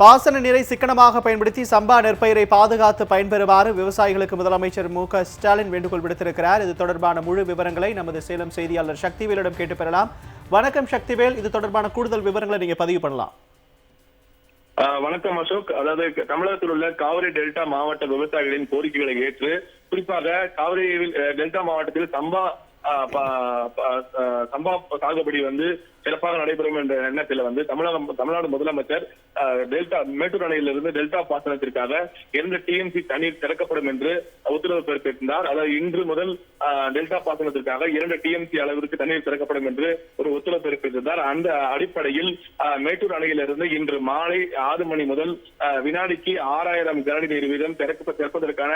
பாசன நீரை சிக்கனமாக பயன்படுத்தி சம்பா நெற்பயிரை பாதுகாத்து பயன்பெறுமாறு விவசாயிகளுக்கு முதலமைச்சர் மு க ஸ்டாலின் வேண்டுகோள் விடுத்திருக்கிறார். இது தொடர்பான முழு விவரங்களை நமது சேலம் செய்தியாளர் சக்திவேலிடம் கேட்டு பெறலாம். வணக்கம் சக்திவேல். இது தொடர்பான கூடுதல் விவரங்களை நீங்க பதிவு பண்ணலாம். ஆஹ் வணக்கம் அசோக். அதாவது தமிழகத்தில் உள்ள காவிரி டெல்டா மாவட்ட விவசாயிகளின் கோரிக்கைகளை ஏற்று குறிப்பாக காவிரி அஹ், டெல்டா மாவட்டத்தில் சம்பா சம்பா சாகுபடி வந்து சிறப்பாக நடைபெறும் என்ற எண்ணத்தில் வந்து தமிழகம் தமிழ்நாடு முதலமைச்சர் டெல்டா மேட்டூர் அணையிலிருந்து டெல்டா பாசனத்திற்காக இரண்டு டிஎம்சி தண்ணீர் திறக்கப்படும் என்று உத்தரவு பிறப்பித்திருந்தார். அதாவது இன்று முதல் டெல்டா பாசனத்திற்காக இரண்டு டிஎம்சி அளவிற்கு தண்ணீர் திறக்கப்படும் என்று ஒரு உத்தரவு பிறப்பித்திருந்தார். அந்த அடிப்படையில் மேட்டூர் அணையிலிருந்து இன்று மாலை ஆறு மணி முதல் வினாடிக்கு ஆறாயிரம் கனடி நீர் வீதம் திறப்பதற்கான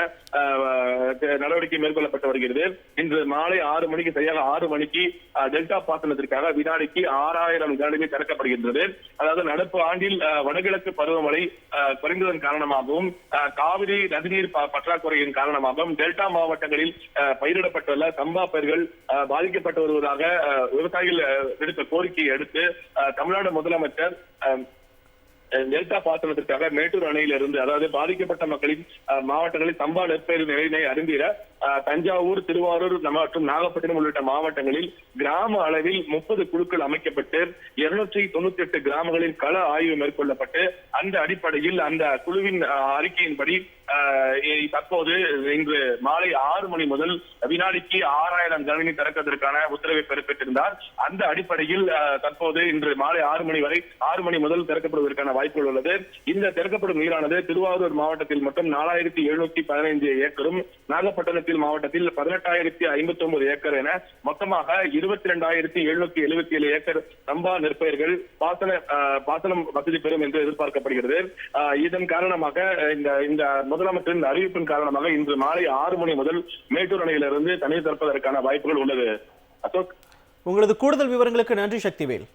நடவடிக்கை மேற்கொள்ளப்பட்டு வருகிறது. இன்று மாலை ஆறு மணிக்கு சரியாக ஆறு மணிக்கு டெல்டா பாசனத்திற்காக வினாடிக்கு ஆறாயிரம் கனஅடி திறக்கப்படுகின்றது அதாவது நடப்பு ஆண்டில் வடகிழக்கு பருவமழை குறைந்ததன் காரணமாகவும் காவிரி நதிநீர் பற்றாக்குறையின் காரணமாகவும் டெல்டா மாவட்டங்களில் பயிரிடப்பட்டுள்ள சம்பா பயிர்கள் பாதிக்கப்பட்டு வருவதாக விவசாயிகள் விடுத்த கோரிக்கையை அடுத்து தமிழ்நாடு முதலமைச்சர் டெல்டா பாசனத்திற்காக மேட்டூர் அணையிலிருந்து அதாவது பாதிக்கப்பட்ட மக்களின் மாவட்டங்களில் சம்பா நெற்பயிர் நிலையினை அறிந்திட தஞ்சாவூர் திருவாரூர் மற்றும் நாகப்பட்டினம் உள்ளிட்ட மாவட்டங்களில் கிராம அளவில் முப்பது குழுக்கள் அமைக்கப்பட்டு இருநூற்றி தொண்ணூத்தி எட்டு கிராமங்களில் கள ஆய்வு மேற்கொள்ளப்பட்டு அந்த அடிப்படையில் அந்த குழுவின் அறிக்கையின்படி தற்போது இன்று மாலை ஆறு மணி முதல் வினாடிக்கு ஆறாயிரம் கணினி திறப்பதற்கான உத்தரவை பிறப்பித்திருந்தார். அந்த அடிப்படையில் அஹ், தற்போது இன்று மாலை ஆறு மணி வரை ஆறு மணி முதல் திறக்கப்படுவதற்கான வாய்ப்புகள் உள்ளது. இந்த திறக்கப்படும் நீரானது திருவாரூர் மாவட்டத்தில் மட்டும் நாலாயிரத்தி எழுநூத்தி பதினைந்து ஏக்கரும் நாகப்பட்டினத்தில் மாவட்டத்தில் பதினெட்டாயிரத்தி ஐம்பத்தி ஒன்பது ஏக்கர் என மொத்தமாக இருபத்தி ரெண்டாயிரத்தி எழுநூத்தி எழுபத்தி ஏழு ஏக்கர் சம்பா நெற்பயிர்கள் பாசன பாசனம் வசதி பெறும் என்று எதிர்பார்க்கப்படுகிறது. இதன் காரணமாக இந்த இந்த முதலமைச்சரின் அறிவிப்பின் காரணமாக இன்று மாலை ஆறு மணி முதல் மேட்டூர் அணையிலிருந்து தண்ணீர் திறப்பதற்கான வாய்ப்புகள் உள்ளது. அசோக்? உங்களது கூடுதல் விவரங்களுக்கு நன்றி சக்திவேல்.